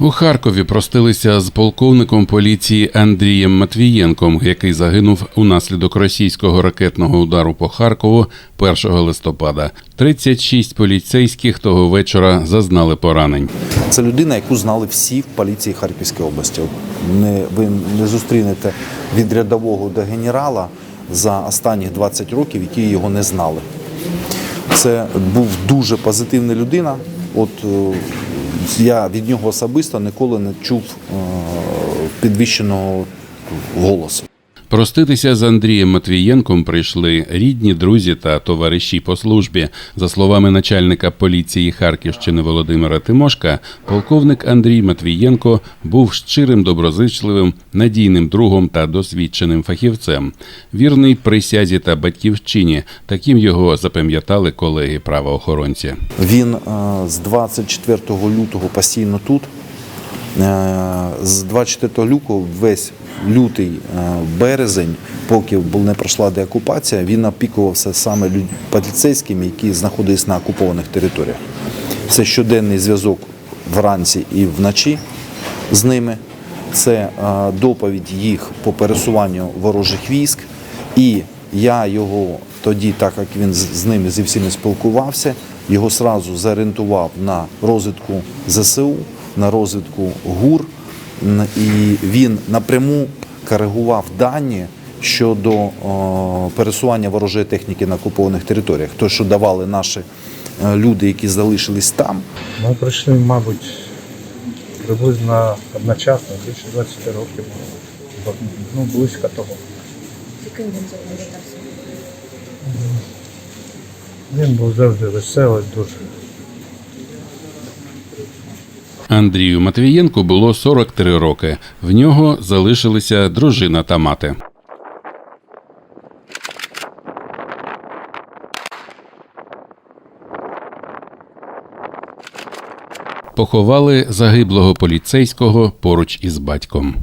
У Харкові простилися з полковником поліції Андрієм Матвієнком, який загинув унаслідок російського ракетного удару по Харкову 1 листопада. 36 поліцейських того вечора зазнали поранень. Це людина, яку знали всі в поліції Харківської області. Не, ви не зустрінете від рядового до генерала за останні 20 років, які його не знали. Це був дуже позитивна людина. От е, я від нього особисто ніколи не чув е, підвищеного голосу. Проститися з Андрієм Матвієнком прийшли рідні, друзі та товариші по службі. За словами начальника поліції Харківщини Володимира Тимошка, полковник Андрій Матвієнко був щирим, доброзичливим, надійним другом та досвідченим фахівцем. Вірний присязі та батьківщині. Таким його запам'ятали колеги правоохоронці. Він е, з 24 лютого постійно тут. Е, З 24 лютого весь лютий е, березень, поки не пройшла деокупація, він опікувався саме поліцейськими, які знаходились на окупованих територіях. Це щоденний зв'язок вранці і вночі з ними. Це е, доповідь їх по пересуванню ворожих військ. І я його тоді, так як він з ними зі всіми спілкувався, його сразу зорієнтував на розвитку ЗСУ, на розвитку ГУР, і він напряму коригував дані щодо о, пересування ворожої техніки на окупованих територіях. То, що давали наші е, люди, які залишились там, Ми прийшли, мабуть, приблизно одночасно, більше 20 років. Бо, Ну, близько того. Яким він запам'ятався? Він був завжди веселий, дуже. Андрію Матвієнку було 43 роки. В нього залишилися дружина та мати. Поховали загиблого поліцейського поруч із батьком.